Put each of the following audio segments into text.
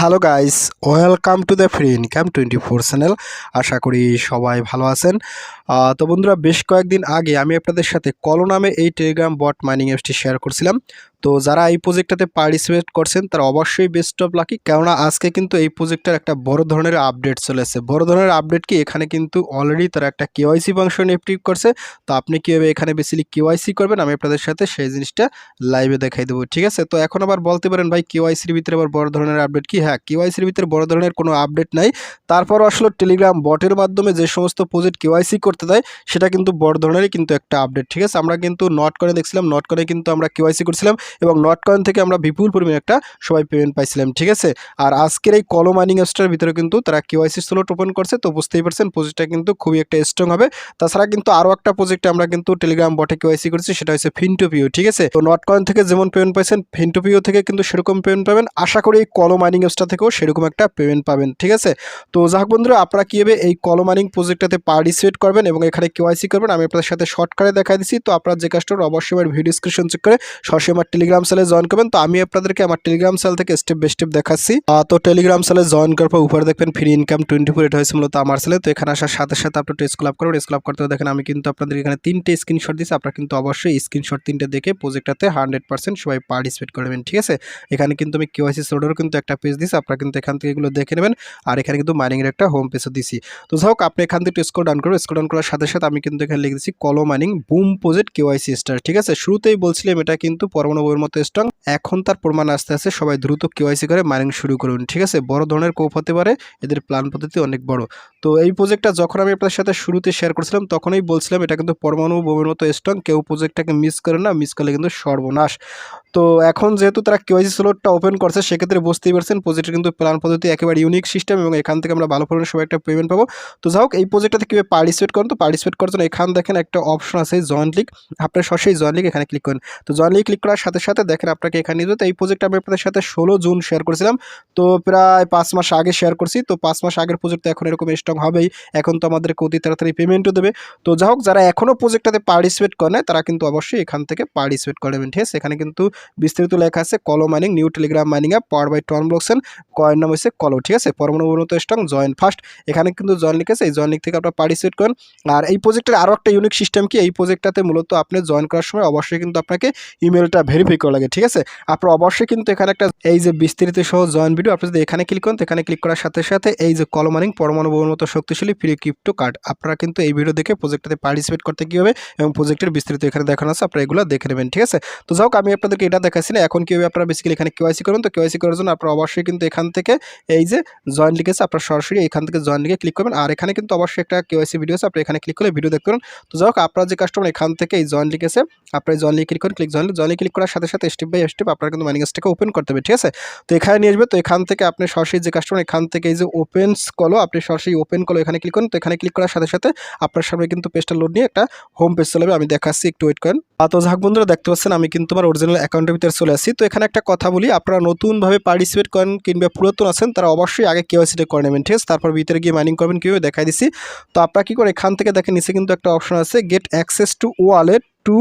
Hello guys welcome to the free income twenty four channel আশা করি সবাই ভালো আছেন। তো বন্ধুরা, বেশ কয়েকদিন আগে আমি আপনাদের সাথে কলো নামে এই টেলিগ্রাম বট মাইনিং অ্যাপসটি শেয়ার করছিলাম। তো যারা এই প্রজেক্টটাতে পার্টিসিপেট করছেন, তারা অবশ্যই বেস্ট অফ লাকি কেননা আজকে কিন্তু এই প্রজেক্টের একটা বড় ধরনের আপডেট চলে এসেছে। বড় ধরনের আপডেট কি? এখানে কিন্তু অলরেডি তারা একটা কেওয়াইসি ফাংশন অ্যাক্টিভ করছে। তো আপনি কীভাবে এখানে বেসিলি কেওয়াইসি করবেন? আমি আপনাদের সাথে সেই জিনিসটা লাইভে দেখাই দেবো, ঠিক আছে? তো এখন আবার বলতে পারেন, ভাই কেওয়াইসির ভিতরে আবার বড় ধরনের আপডেট কি? হ্যাঁ কেওয়াইসির ভিতরে বড় ধরনের কোনো আপডেট নাই। তারপর আসলে টেলিগ্রাম বটের মাধ্যমে যে সমস্ত প্রজেক্ট কেওয়াইসি করতে দেয়, সেটা কিন্তু বড় ধরনেরই কিন্তু একটা আপডেট ঠিক আছে? আমরা কিন্তু নট করে দেখছিলাম নট করে কিন্তু আমরা কেওয়াইসি করছিলাম। এবং নট কয়েন থেকে আমরা বিপুল পরিমাণে একটা সবাই পেমেন্ট পাইছিলাম, ঠিক আছে? আর আজকের এই কলো মাইনিং অ্যাপসটার ভিতরে কিন্তু তারা কেওয়াইসি স্লোট ওপেন করছে, তো বুঝতেই পারছেন প্রজেক্টটা কিন্তু খুবই একটা স্ট্রং হবে। তাছাড়া কিন্তু আরও একটা প্রজেক্টে আমরা কিন্তু টেলিগ্রাম বটে কেওয়াইসি করছি, সেটা হচ্ছে ফিনটোপিও ঠিক আছে? তো নট কয়েন থেকে যেমন পেমেন্ট পাইছেন ফিনটোপিও থেকে কিন্তু সেরকম পেমেন্ট পাবেন। আশা করি এই কলো মাইনিং অ্যাপসটা থেকেও সেরকম একটা পেমেন্ট পাবেন, ঠিক আছে? তো যাক বন্ধুরা, আপনারা কীভাবে এই কলো মাইনিং প্রজেক্টটাতে পার্টিসিপেট করবেন এবং এখানে কেওয়াইসি করবেন, আমি আপনাদের সাথে শর্টকাটে দেখাই দিচ্ছি। তো আপনারা যে কাজটা অবশ্যই ভিডিও ডিসক্রিপশন চেক করে আমার টেলিগ্রাম চ্যানেলে জয়েন করবেন। তো আমি আপনাদেরকে আমার টেলিগ্রাম চ্যানেল থেকে স্টেপ বাই স্টেপ দেখাচ্ছি। তো টেলিগ্রাম চ্যানেলে জয়েন করার পর উপরে দেখবেন ফ্রি ইনকাম টোয়েন্টি ফোর এটা হয়েছে মূলত আমার চ্যানেল তো এখানে আসার সাথে সাথে আপনি টেস্ট ক্লাব করবেন। স্ক্লাব করতে হবে দেখেন আমি কিন্তু আপনাদের এখানে তিনটে স্ক্রিনশট দিচ্ছি আপনারা কিন্তু অবশ্যই স্ক্রিনশট তিনটে দেখে প্রজেক্টটাতে হান্ড্রেড পার্সেন্ট সবাই পার্টিসিপেট করবেন ঠিক আছে? এখানে কিন্তু আমি কেওয়াইসি সোডারও কিন্তু একটা পেজ দিচ্ছি আপনারা কিন্তু এখান থেকে এগুলো দেখে নেবেন। আর এখানে কিন্তু মাইনিংয়ের একটা হোম পেজও দিছি তো যাই হোক, আপনি এখান থেকে স্কোর ডাউন করবেন। স্কোর ডাউন করার সাথে সাথে আমি কিন্তু এখানে লিখে দিচ্ছি কলো mining boom project KYC start ঠিক আছে? শুরুতেই বলছিলাম এটা কিন্তু পরমাণু বইয়ের মতো স্ট্রং এখন তার প্রমাণ আস্তে আস্তে সবাই দ্রুত কেওয়াইসি করে মাইনিং শুরু করুন, ঠিক আছে? বড় ধরনের কোপ হতে পারে, এদের প্ল্যান পদ্ধতি অনেক বড়। তো এই প্রজেক্টটা যখন আমি আপনার সাথে শুরুতে শেয়ার করছিলাম, তখনই বলছিলাম এটা কিন্তু পরমাণু বোমের মতো স্ট্রং কেউ প্রজেক্টটাকে মিস করে না মিস করলে কিন্তু সর্বনাশ। তো এখন যেহেতু তারা কেওয়াইসি স্লোটটা ওপেন করছে, সেক্ষেত্রে বুঝতেই পারছেন প্রজেক্টের কিন্তু প্ল্যান পদ্ধতি একেবারে ইউনিক সিস্টেম এবং এখান থেকে আমরা ভালো পরিমাণে সবাই একটা পেমেন্ট পাবো। তো যাই হোক, এই প্রজেক্টটাতে কীভাবে পার্টিসিপেট করেন? তো পার্টিসিপেট করার জন্য এখান দেখেন একটা অপশন আছে জয়েন্ট লিক আপনার সরাসরি জয়েন্ট লিক এখানে ক্লিক করেন। তো জয়েন্ট লিক ক্লিক করার সাথে সাথে দেখেন আপনাকে এখানে নিয়ে। তো এই প্রজেক্ট আমি আপনাদের সাথে ষোলো জুন শেয়ার করেছিলাম। তো প্রায় পাঁচ মাস আগে শেয়ার করছি। তো পাঁচ মাস আগের প্রজেক্ট এখন এরকম স্ট্রং হবেই। এখন তো আমাদের অতি তাড়াতাড়ি পেমেন্টও দেবে। তো যাই হোক, যারা এখনও প্রজেক্টটাতে পার্টিসিপেট করে তারা কিন্তু অবশ্যই এখান থেকে পার্টিসিপেট করবেন ঠিক আছে? এখানে কিন্তু বিস্তারিত লেখা আছে কলো mining new telegram mining app power by ton blockchain কয়ের নাম হচ্ছে কলো ঠিক আছে? পরমাণু উন্নত স্ট্রং জয়েন ফার্স্ট এখানে কিন্তু জয়েন লিখেছে, এই জয়েন লিক থেকে আপনারা পার্টিসিপেট করেন। আর এই প্রজেক্টের আরও একটা ইউনিক সিস্টেম কি? এই প্রজেক্টটাতে মূলত আপনি জয়েন করার সময় অবশ্যই কিন্তু আপনাকে ইমেলটা ভেরিফাই করা লাগে, ঠিক আছে? আপনার অবশ্যই কিন্তু এখানে একটা, এই যে বিস্তারিত সহ জয়েন ভিডিও আপনি যদি এখানে ক্লিক করেন, তো এখানে ক্লিক করার সাথে সাথে এই যে কলো মাইনিং পরমাণু মতো শক্তিশালী ফ্রি ক্রিপ্টো কার্ড আপনারা কিন্তু এই ভিডিও দেখে প্রজেক্টটাতে পার্টিসিপেট করতে কী হবে? এবং প্রজেক্টের বিস্তারিত এখানে দেখানো আছে, আপনারা এগুলো দেখে নেবেন, ঠিক আছে? তো যাই আমি আপনাদেরকে এটা দেখাচ্ছি না এখন কীভাবে আপনারা বেসিক্যালি এখানে কেওয়াইসি করুন। তো কেওয়াইসি করার জন্য আপনারা অবশ্যই কিন্তু এখান থেকে এই যে জয়েন লিখেছে আপনারা সরাসরি এখান থেকে জয়েন লিখে ক্লিক করবেন। আর এখানে কিন্তু অবশ্যই একটা কেওয়াইসি ভিডিও আছে, আপনি এখানে ক্লিক করলে ভিডিও দেখতে তো যাই হোক, আপনারা যে কাস্টমার এখান থেকে এই জয়েন লিখেছে আপনারা জয়েন লিখে ক্লিক করেন। ক্লিক জয়েন জয়েন ক্লিক করার সাথে সাথে স্টেপ বাই স্টেপ আপনারা কিন্তু মাইনিংসটাকে ওপেন করতে হবে, ঠিক আছে? তো এখানে নিয়ে আসবে। তো এখান থেকে আপনি সরাসরি যে কাস্টমার এখান থেকে এই যে ওপেনস কলো আপনি সরাসরি ওপেন কলো এখানে ক্লিক করুন। তো এখানে ক্লিক করার সাথে সাথে আপনার সামনে কিন্তু পেজটা লোড নিয়ে একটা হোম পেজ চলে আমি দেখাচ্ছি, একটু ওয়েট করেন। তো যাক বন্ধুরা, দেখতে পাচ্ছেন, আমি কিন্তু আমার অরিজিনাল অ্যাকাউন্টের ভিতরে চলে আসি তো এখানে একটা কথা বলি, আপনারা নতুনভাবে পার্টিসিপেট করেন কিংবা পুরাতন আছেন, তারা অবশ্যই আগে কেওয়াইসিটা করে নেবেন, ঠিক আছে? তারপর ভিতরে গিয়ে মাইনিং করবেন, কীভাবে দেখাই দিছি। তো আপনারা কী করে এখান থেকে দেখেন, নিচে কিন্তু একটা অপশন আছে get access to wallet to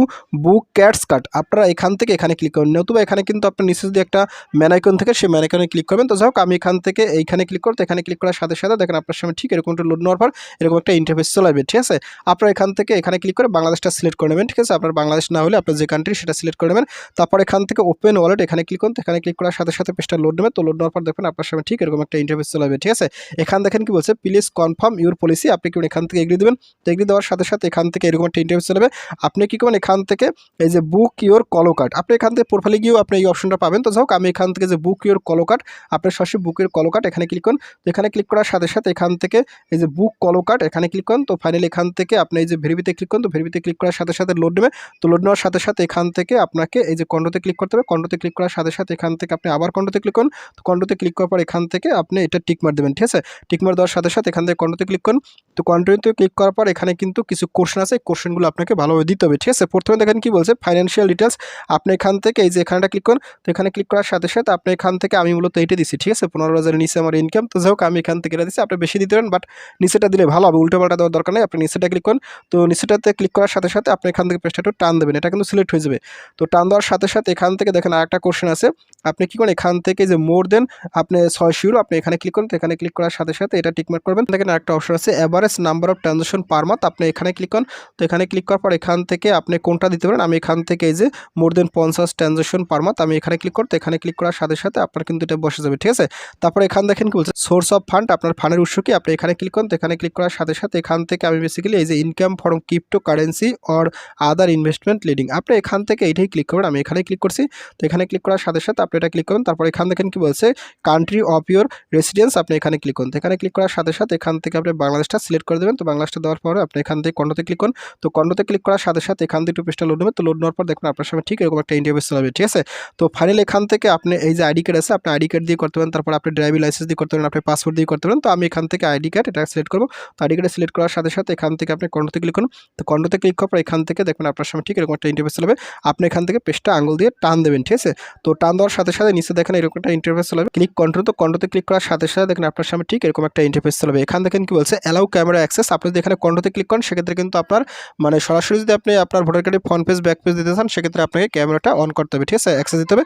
book cats cut আপনারা এখান থেকে এখানে ক্লিক করবেন নতুবা এখানে কিন্তু আপনার নিচে যদি একটা ম্যানাইকন থেকে, সেই ম্যানাইকনে ক্লিক করবেন। তো যাই হোক, আমি এখান থেকে এইখানে ক্লিক করতে এখানে ক্লিক করার সাথে সাথে দেখেন আপনার সামনে ঠিক এরকম একটা লোড নেওয়ার পর এরকম একটা ইন্টারফেস চলে আসবে, ঠিক আছে? আপনারা এখান থেকে এখানে ক্লিক করে বাংলাদেশটা সিলেক্ট করে নেবেন, ঠিক আছে? আপনার বাংলাদেশ না হলে আপনার যে কান্ট্রি সেটা সিলেক্ট করে নেবেন। তারপর এখান থেকে ওপেন ওয়ালেট এখানে ক্লিক করুন। এখানে ক্লিক করার সাথে সাথে পেজটা লোড নেবে তো লোড নেওয়ার পর দেখবেন আপনার সামনে ঠিক এরকম একটা ইন্টারফেস চলে আসবে, ঠিক আছে? এখান দেখেন কি বলছে প্লিজ কনফার্ম ইউর পলিসি আপনি কি এখান থেকে এগ্রি দেবেন? তো দেওয়ার সাথে সাথে এখান থেকে এরকম একটা ইন্টারফেস চলে আপনি কি করবেন? এখান থেকে এই যে বুক ইওর কলো কার্ড আপনি এখান থেকে প্রোফাইলে গিয়েও আপনি এই অপশনটা পাবেন। তো যাই আমি এখান থেকে যে বুক ইওর কলো কার্ড আপনার সরাসরি বুকের কলো কার্ড এখানে ক্লিক করুন। তো এখানে ক্লিক করার সাথে সাথে এখান থেকে এই যে বুক কলো কার্ড এখানে ক্লিক করুন। তো ফাইনালি এখান থেকে আপনি এই যে ভেরিভিতে ক্লিক করুন। তো ভেরিভিতে ক্লিক করার সাথে সাথে লোড নেবে। তো লোড নেওয়ার সাথে সাথে এখান থেকে আপনাকে এই যে কন্ডোতে ক্লিক করতে হবে। কন্ডোতে ক্লিক করার সাথে সাথে এখান থেকে আপনি আবার কন্ডোতে ক্লিক করুন। তো কন্ডোতে ক্লিক করার পর এখান থেকে আপনি এটা টিক মার দেবেন, ঠিক আছে? টিক মার দেওয়ার সাথে সাথে এখান থেকে কন্ডোতে ক্লিক করুন। তো কন্টিনিউতে ক্লিক করার পর এখানে কিন্তু কিছু কোশ্চেন আছে। কোশ্চেনগুলো আপনাকে ভালোভাবে দিতে হবে, ঠিক আছে? প্রথমে দেখেন কি বলছে? ফাইন্যান্সিয়াল ডিটেলস আপনি এখান থেকে এই যে এখানটা ক্লিক করুন, তো এখানে ক্লিক করার সাথে সাথে আপনি এখান থেকে আমি মূলত এইটা দিচ্ছি ঠিক আছে? পনেরো হাজারের নিচে আমার ইনকাম তো যাই হোক, আমি এখান থেকে এটা দিচ্ছি আপনি বেশি দিতে পারেন বাট নিচেটা দিলে ভালো হবে উল্টো পাল্টা দেওয়ার দরকার নেই। আপনি নিচেটা ক্লিক করুন, তো নিচেটাতে ক্লিক করার সাথে সাথে আপনি এখান থেকে পেজটা একটু টান দেবেন, এটা কিন্তু সিলেক্ট হয়ে যাবে। তো টান দেওয়ার সাথে সাথে এখান থেকে দেখেন আরেকটা কোশ্চেন আছে। আপনি কি করেন? এখান থেকে যে মোর দেন, আপনি ছয় ইউরো আপনি এখানে ক্লিক করুন, তো এখানে ক্লিক করার সাথে সাথে এটা টিকমার্ক করবেন। দেখেন একটা অপশন আছে average number of transaction per month আপনি এখানে ক্লিক করুন, তো এখানে ক্লিক করার পর এখান থেকে আপনি কোনটা দিতে পারেন, আমি এখান থেকে এই যে মোর দেন পঞ্চাশ ট্রানজাকশন পার মান্থ আমি এখানে ক্লিক করতে, এখানে ক্লিক করার সাথে সাথে আপনার কিন্তু এটা বসে যাবে, ঠিক আছে? তারপর এখান দেখেন কি বলছে সোর্স অফ ফান্ড আপনার ফান্ডের উৎস কি? আপনি এখানে ক্লিক করুন, তো এখানে ক্লিক করার সাথে সাথে এখান থেকে আমি বেসিক্যালি এই যে income from crypto currency or other investment leading আপনি এখান থেকে এইটাই ক্লিক করবেন, আমি এখানে ক্লিক করছি, তো এখানে ক্লিক করার সাথে সাথে আপনি এটা ক্লিক করুন, তারপর এখান দেখেন কি বলছে কান্ট্রি অফ ইউর রেসিডেন্স আপনি এখানে ক্লিক করুন এখানে ক্লিক করার সাথে সাথে এখান থেকে আপনি বাংলাদেশটা সিলেক্ট করে দেবেন, তো বাংলাদেশটা দেওয়ার পরে আপনি এখান থেকে কন্ডোতে ক্লিক করুন, তো কন্ডোতে ক্লিক করার সাথে সাথে এখান থেকে একটু পেজটা লোড হবে তো লোড নেওয়ার পর দেখুন আপনার সামনে ঠিক এরকম একটা পেজ চলে ঠিক আছে? তো ফাইনালি এখান থেকে আপনি এই যে আইডি কার্ড আছে, আপনি আইডি কার্ড দিয়ে করতে পারেন, তারপর আপনি ড্রাইভিং লাইসেন্স দিয়ে করতে পারেন, আপনি পাসপোর্ট দিয়ে করতে পারেন, তো আমি এখান থেকে আইডি কার্ড এটা সিলেক্ট করব। তো আইডি কার্ড সিলেক্ট করার সাথে সাথে এখান থেকে আপনি কন্ডোতে ক্লিক করুন, তো কন্ডোতে ক্লিক করার পর এখান থেকে দেখবেন আপনার সামনে ঠিক এরকম একটা ইন্টারফেস চলবে আপনি এখান থেকে পেজটা আঙুল দিয়ে টান দেবেন, ঠিক আছে? তো টান দেওয়ার সাথে সাথে নিচে দেখেন এরকম একটা ইন্টারফেস চলবে ক্লিক কন্ট্রোল তো কন্ডোতে ক্লিক করার সাথে সাথে দেখেন আপনার সামনে ঠিক এরকম একটা ইন্টারফেস চলবে এখান দেখেন কি বলছে? অ্যালাউ ক্যামেরা অ্যাক্সেস আপনি যদি এখানে কন্ডোতে ক্লিক করেন, সেক্ষেত্রে কিন্তু আপনার মানে সরাসরি যদি আপনি আপনার ভোটার কার্ডে ফ্রন্ট পেজ ব্যাক পেজ দিতে চান, সেক্ষেত্রে আপনাকে ক্যামেরাটা অন করতে হবে, ঠিক আছে? অ্যাক্সেস দিতে হবে।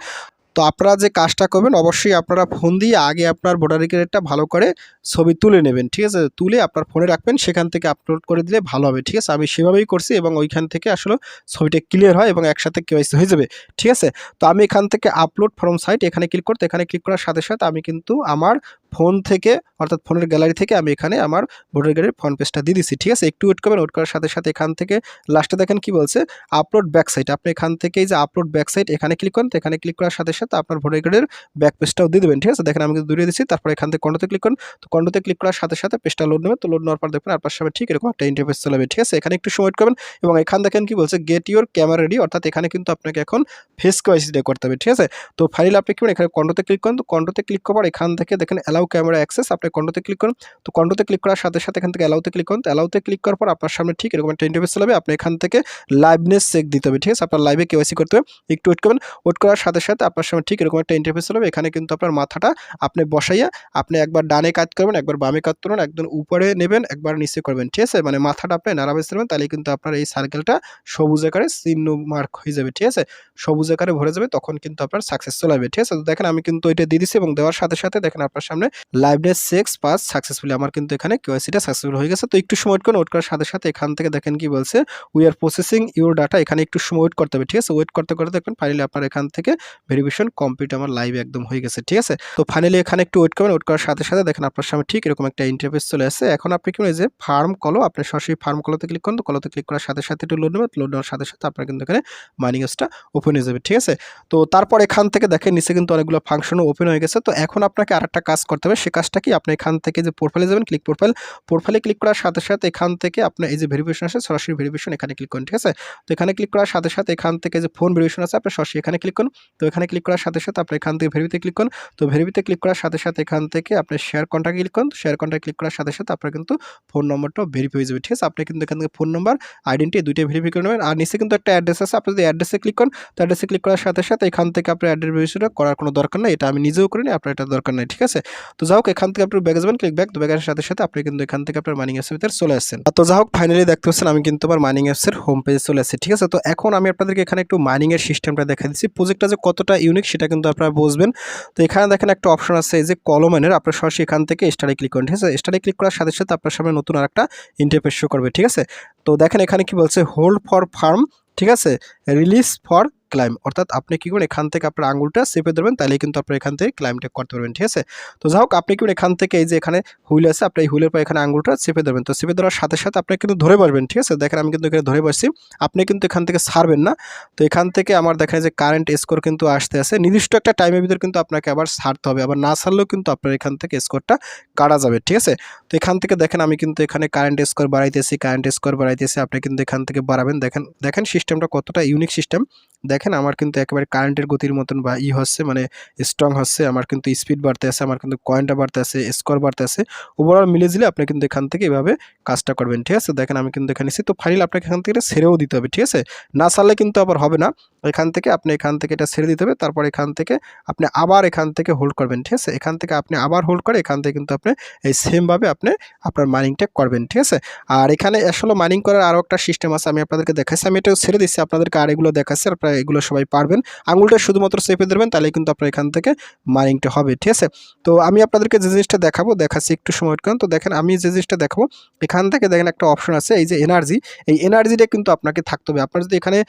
তো আপনারা যে কাজটা করবেন, অবশ্যই আপনারা ফোন দিয়ে আগে আপনার ভোটার কার্ডটা ভালো করে ছবি তুলে নেবেন, ঠিক আছে? তুলে আপনার ফোনে রাখবেন, সেখান থেকে আপলোড করে দিলে ভালো হবে, ঠিক আছে? আমি সেভাবেই করছি এবং ওইখান থেকে আসলে ছবিটা ক্লিয়ার হয় এবং একসাথে কেওয়াইসি হয়ে যাবে, ঠিক আছে? তো আমি এখান থেকে আপলোড ফ্রম সাইট এখানে ক্লিক করতে, এখানে ক্লিক করার সাথে সাথে আমি কিন্তু আমার ফোন থেকে, অর্থাৎ ফোনের গ্যালারি থেকে আমি এখানে আমার ভোটার কার্ডের ফোন পেজটা দিয়ে দিচ্ছি ঠিক আছে? একটু ওয়েট করবেন ওয়েট করার সাথে সাথে এখান থেকে লাস্টে দেখেন কি বলছে? আপলোড ব্যাক সাইট আপনি এখান থেকে যে আপলোড ব্যাক সাইট এখানে ক্লিক করেন, তো এখানে ক্লিক করার সাথে সাথে আপনার ভোটার কার্ডের ব্যাক পেজটাও দিয়ে দেবেন, ঠিক আছে? দেখেন আমি দূরে দিচ্ছি তারপর এখান থেকে কন্ডোতে ক্লিক করুন, তো কন্ডোতে ক্লিক করার সাথে সাথে পেজটা লোড নেবেন, তো লোড নেওয়ার পর দেখবেন আপনার সামনে ঠিক এরকম একটা ইন্টারফেস চলে যাবে, ঠিক আছে? এখানে একটু সময় করবেন, এবং এখান দেখেন কি বলছে গেট ইউর ক্যামেরা রেডি অর্থাৎ এখানে কিন্তু আপনাকে এখন ফেস কোয়াইসিটা করতে হবে, ঠিক আছে? তো ফাইনালি আপনি কি এখানে কন্ডোতে ক্লিক করুন, তো কন্ডোতে ক্লিক করার এখান থেকে দেখেন অ্যালাউ ক্যামেরা অ্যাক্সেস আপনি কন্ডোতে ক্লিক করুন। তো কন্ডোতে ক্লিক করার সাথে সাথে এখান থেকে অ্যালাউতে ক্লিক করুন। তো অ্যালাউতে ক্লিক করার পর আপনার সামনে ঠিক এরকম একটা ইন্টারফেস চলে আপনি এখান থেকে লাইভনেস চেক দিতে হবে, ঠিক আছে? আপনার লাইভে কেওয়াইসি করতে হবে। একটু ওয়েট করবেন। ওয়েট করার সাথে সাথে আপনার সামনে ঠিক এরকম একটা ইন্টারফেস চলে এখানে কিন্তু আপনার মাথাটা আপনি বসাইয়া আপনি একবার ডানে কাজ করবেন, একবার বামে কাজ করবেন একদম উপরে নেবেন, একবার নিচে করবেন, ঠিক আছে? মানে মাথাটা আপনি নাড়াবে নেবেন, তাহলে কিন্তু আপনার এই সার্কেলটা সবুজ আকারে চিহ্ন মার্ক হয়ে যাবে, ঠিক আছে? সবুজ আকারে ভরে যাবে, তখন কিন্তু আপনার সাকসেস চলে যাবে, ঠিক আছে? তো দেখেন আমি কিন্তু এটা দিয়ে দিচ্ছি এবং দেওয়ার সাথে সাথে দেখেন আপনার সামনে লাইভনেস সেক্স পাস সাকসেসফুলি আমার কিন্তু এখানে কেওয়াইসিটা সাকসেসফুল হয়ে গেছে। তো একটু সময় ওয়েট করুন ওয়েট করার সাথে সাথে এখান থেকে দেখেন কি বলছে we are processing your data এখানে একটু সময় ওয়েট করতে হবে, ঠিক আছে? ওয়েট করতে করতে দেখবেন ফাইনালি আপনার এখান থেকে ভেরিফিকেশন কমপ্লিট আমার লাইভ একদম হয়ে গেছে, ঠিক আছে? তো ফাইনালি এখানে একটু ওয়েট করবেন ওয়েট করার সাথে সাথে দেখেন আপনার সামনে ঠিক এরকম একটা ইন্টারফেস চলে আসছে। এখন আপনি কি যে ফার্ম কলো আপনি সরাসরি ফার্ম কলোতে ক্লিক করুন। তো কলোতে ক্লিক করার সাথে সাথে একটু লোড নেবেন। লোড নেওয়ার সাথে সাথে আপনার কিন্তু এখানে মাইনিং এসটা ওপেন হয়ে যাবে, ঠিক আছে? তো তারপর এখান থেকে দেখেন নিচে কিন্তু অনেকগুলো ফাংশনও ওপেন হয়ে গেছে। তো এখন আপনাকে আরেকটা কাজ করতে হবে। সে কাজটা কি আপনি এখান থেকে যে প্রোফাইলে যাবেন ক্লিক প্রোফাইল প্রোফাইলে ক্লিক করার সাথে সাথে এখান থেকে আপনার এই যে ভেরিফিকেশন আছে সরাসরি ভেরিফিকেশন এখানে ক্লিক করুন, ঠিক আছে? তো এখানে ক্লিক করার সাথে সাথে এখান থেকে যে ফোন ভেরিফিকেশন আছে, আপনি সরাসরি এখানে ক্লিক করুন। তো এখানে ক্লিক করার সাথে সাথে আপনি এখান থেকে ভেরিফিতে ক্লিক করুন। তো ভেরিফিতে ক্লিক করার সাথে সাথে এখান থেকে আপনি শেয়ার কন্ট্যাক্ট ক্লিক করুন। শেয়ার কন্ট্যাক্ট ক্লিক করার সাথে সাথে আপনার কিন্তু ফোন নম্বরটাও ভেরিফাই হয়ে যাবে, ঠিক আছে? আপনি কিন্তু এখান থেকে ফোন নম্বর আইডেন্টি দুইটা ভেরিফাই করে নেবেন। আর নিচে কিন্তু একটা অ্যাড্রেস আছে, আপনি যদি অ্যাড্রেসে ক্লিক করেন, তো অ্যাড্রেসে ক্লিক করার সাথে সাথে এখান থেকে আপনার অ্যাড্রেস ভেরিফিকেশনটা করার কোনো দরকার নেই। এটা আমি নিজেও করিনি, আপনার এটা দরকার নেই, ঠিক আছে? তো যাই হোক, এখান থেকে আপনি ব্যাগে যাবেন ক্লিক ব্যাক তো ব্যাগের সাথে সাথে আপনি কিন্তু এখান থেকে আপনার মাইনিং অ্যাপসের ভিতরে চলে আসছেন। তো যাই হোক ফাইনালি দেখতে পাচ্ছেন আমি কিন্তু আমার মাইনিং অ্যাপসের হোম পেজে চলে আসছি, ঠিক আছে? তো এখন আমি আপনাদেরকে এখানে একটু মাইনিং এর সিস্টেমটা দেখা দিচ্ছি। প্রজেক্টটা যে কতটা ইউনিক সেটা কিন্তু আপনারা বুঝবেন। তো এখানে দেখেন একটা অপশন আছে, এই যে কলমেনের আপনার সরাসরি এখান থেকে স্টারে ক্লিক করেন, ঠিক আছে? স্টারে ক্লিক করার সাথে সাথে আপনার সামনে নতুন আরেকটা ইন্টারফেস শো করবে, ঠিক আছে? তো দেখেন এখানে কি বলছে হোল্ড ফর ফার্ম ঠিক আছে? রিলিজ ফর ক্লাইম অর্থাৎ আপনি কি করবেন, এখান থেকে আপনার আঙুলটা চেপে ধরবেন তাহলে কিন্তু আপনার এখান থেকে ক্লাইমটা করতে পারবেন, ঠিক আছে? তো যাই হোক, আপনি কি এখান থেকে এই যে এখানে হুইল আছে, আপনি এই হুইলের পর এখানে আঙুলটা চেপে ধরবেন। তো চেপে ধরার সাথে সাথে আপনি কিন্তু ধরে বসবেন, ঠিক আছে? দেখেন, আমি কিন্তু এখানে ধরে বসছি। আপনি কিন্তু এখান থেকে ছাড়বেন না। তো এখান থেকে আমার দেখেন যে কারেন্ট স্কোর কিন্তু আসতে আছে। নির্দিষ্ট একটা টাইমের ভিতর কিন্তু আপনাকে আবার ছাড়তে হবে। আবার না ছাড়লেও কিন্তু আপনার এখান থেকে স্কোরটা কাটা যাবে, ঠিক আছে? তো এখান থেকে দেখেন, আমি কিন্তু এখানে কারেন্ট স্কোর বাড়াইতেছি কারেন্ট স্কোর বাড়াইতেছি। আপনি কিন্তু এখান থেকে বাড়াবেন। দেখেন দেখেন সিস্টেমটা কতটা ইউনিক সিস্টেম দেখেন আমার কিন্তু একেবারে কারেন্টের গতির মতন বা ই হচ্ছে মানে স্ট্রং হচ্ছে, আমার কিন্তু স্পিড বাড়তে আছে, আমার কিন্তু কয়েনটা বাড়তে আছে স্কোর বাড়তে আছে। ওভারঅল মিলে দিলে আপনি কিন্তু এখান থেকে এভাবে কাজটা করবেন, ঠিক আছে? দেখেন আমি কিন্তু এখানে এসেছি তো ফাইনাল আপনাকে এখান থেকে ছেড়েও দিতে হবে, ঠিক আছে? না ছাড়লে কিন্তু আবার হবে না। এখান থেকে আপনি এখান থেকে এটা ছেড়ে দিতে হবে, তারপর এখান থেকে আপনি আবার এখান থেকে হোল্ড করবেন, ঠিক আছে? এখান থেকে আপনি আবার হোল্ড করে এখান থেকে কিন্তু আপনি এই সেমভাবে আপনি আপনার মাইনিংটা করবেন, ঠিক আছে? আর এখানে আসলে মাইনিং করার আরও একটা সিস্টেম আছে, আমি আপনাদেরকে দেখাচ্ছি আমি এটা ছেড়ে দিচ্ছি আপনাদেরকে আর এগুলো দেখাচ্ছি আপনারা এগুলো সবাই পারবেন। আঙুলটা শুধুমাত্র চেপে ধরবেন তাহলে কিন্তু আপনার এখান থেকে মাইনিংটা হবে, ঠিক আছে? তো আমি আপনাদেরকে যে জিনিসটা দেখাবো, দেখাচ্ছি একটু সময় কারণ, তো দেখেন আমি যে জিনিসটা দেখাবো, এখান থেকে দেখেন একটা অপশন আছে, এই যে এনার্জি। এই এনার্জিটা কিন্তু আপনাকে থাকতে হবে। আপনার যদি এখানে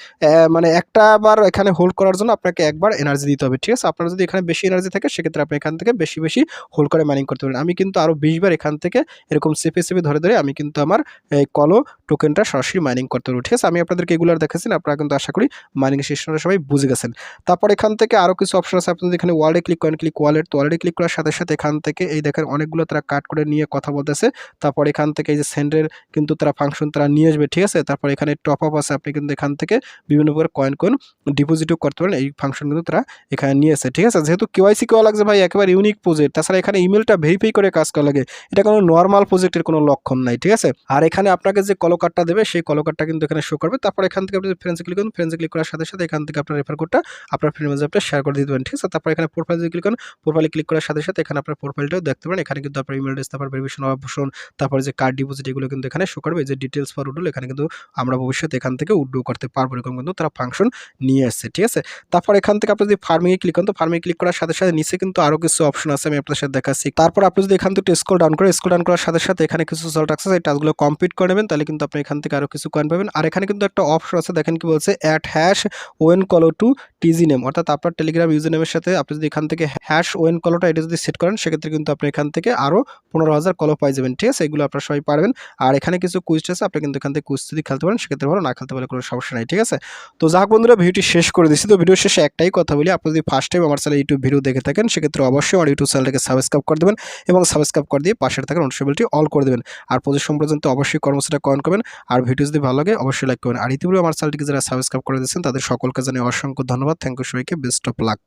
মানে একটা বার এখানে হোল্ড করার জন্য আপনাকে একবার এনার্জি দিতে হবে, ঠিক আছে? আপনার যদি এখানে বেশি এনার্জি থাকে, সেক্ষেত্রে আপনি এখান থেকে বেশি বেশি হোল্ড করে মাইনিং করতে পারেন। আমি কিন্তু আরও বিশ বার এখান থেকে এরকম চেপে চেপে ধরে ধরে আমি কিন্তু আমার, এই কলো টোকেনটা সরাসরি মাইনিং করতে পারব, ঠিক আছে? আমি আপনাদেরকে এগুলো দেখাচ্ছি, আপনারা কিন্তু আশা করি মাইনিং সিস্টেমটা সবাই বুঝে গেছেন। তারপর এখান থেকে আরও কিছু অপশন আছে। আপনি যদি এখানে ওয়ার্ডে ক্লিক করেন ক্লিক ওয়ালেট তো ওয়ালেটে ক্লিক করার সাথে সাথে এখান থেকে এই দেখেন অনেকগুলো তারা কাট করে নিয়ে কথা বলতেছে। তারপর এখান থেকে এই যে সেন্ডের কিন্তু তারা ফাংশন তারা নিয়ে আসবে, ঠিক আছে? তারপর এখানে টপ আপ আছে। আপনি কিন্তু এখান থেকে বিভিন্ন প্রকার কয়েন কয়েন ডিপোজিটও করতে পারেন। এই ফাংশন কিন্তু তারা এখানে নিয়ে আসে ঠিক আছে? যেহেতু কেওয়াইসি কেওয়া লাগছে ভাই, একেবারে ইউনিক প্রজেক্ট তাছাড়া এখানে ইমেলটা ভেরিফাই করে কাজ করা লাগে। এটা কোনো নর্মাল প্রজেক্টের কোনো লক্ষণ নাই, ঠিক আছে? আর এখানে আপনাকে যে কলো কার্ডটা দেবে, সেই কলো কার্ডটা কিন্তু এখানে শো করবে। তারপর এখান থেকে আপনি ফ্রেন্ডসে ক্লিক করুন। ফ্রেন্ডসে ক্লিক করার সাথে সাথে এখান থেকে আপনার রেফার কোডটা আপনার ফ্রেন্ড আপনি শেয়ার করে দিতে পারেন, ঠিক আছে? তারপর এখানে প্রোফাইল যদি ক্লিক করেন প্রোফাইলে ক্লিক করার সাথে সাথে এখানে আপনার প্রোফাইলটাও দেখতে পারেন। এখানে কিন্তু আপনার ইমেল তারপর ভেরিফিকেশন অপশন তারপর যে কার্ড ডিপোজিট এগুলো কিন্তু এখানে শো করবে। যে ডিটেলস ফর উডুল এখানে কিন্তু আমরা ভবিষ্যতে এখান থেকে উড্ডু করতে পারব, এরকম কিন্তু তারা ফাংশন নিয়ে আসছে ঠিক আছে? তারপর এখান থেকে আপনি যদি ফার্মিংয়ে ক্লিক করেন, তো ফার্মিং ক্লিক করার সাথে সাথে নিচে কিন্তু আরও কিছু অপশন আছে, আমি আপনার সাথে দেখাচ্ছি। তারপর আপনি যদি এখান থেকে স্কোল ডাউন করে স্কোল ডাউন করার সাথে সাথে এখানে কিছু সল্ট আছে এই টাস্কগুলো কমপ্লিট করে নেবেন, তাহলে কিন্তু আপনি এখান থেকে আরও কিছু কয়েন পাবেন। আর এখানে কিন্তু একটা অপশন আছে, দেখেন কি বলছে অ্যাট হ্যাশ ওয়েন কলো টু টিজি নেম অর্থাৎ আপনার টেলিগ্রাম ইউজার নেমের সাথে আপনি যদি এখান থেকে হ্যাশ ওয়েন কলোটা এটা যদি সেট করেন, সেক্ষেত্রে কিন্তু আপনি এখান থেকে আরও পনেরো হাজার কলো পাই যাবেন, ঠিক আছে? এগুলো আপনারা সবাই পারবেন। আর এখানে কিছু কুইজ আছে, আপনি কিন্তু এখান থেকে কুইজ যদি খেলতে পারেন, সেক্ষেত্রে ভালো, না খেলতে পারলে কোনো সমস্যা নাই, ঠিক আছে? তো যাক বন্ধুরা ভিডিওটি শেষ করে দিচ্ছি তো ভিডিও শেষে একটাই কথা বলি, আপনি যদি ফার্স্ট টাইম আমার চ্যানেল ইউটিউব ভিডিও দেখে থাকেন, সেক্ষেত্রে অবশ্যই আমার ইউটিউব চ্যানেলটাকে সাবস্ক্রাইব করে দেবেন এবং সাবস্ক্রাইব করে দিয়ে পাশের থাকা নোটিফিকেশনটি অল করে দেবেন। আর পজিশন পর্যন্ত অবশ্যই কর্মসূচিটা কমেন্ট করবেন। আর ভিডিও যদি ভালো লাগে, অবশ্যই লাইক করবেন। আর ইতিপূর্বে আমার চ্যানেলটিকে যারা সাবস্ক্রাইব করে দিয়েছেন, তাদের সকলকে জানিয়ে অসংখ্য ধন্যবাদ। থ্যাংক ইউ সবাইকে। Best of luck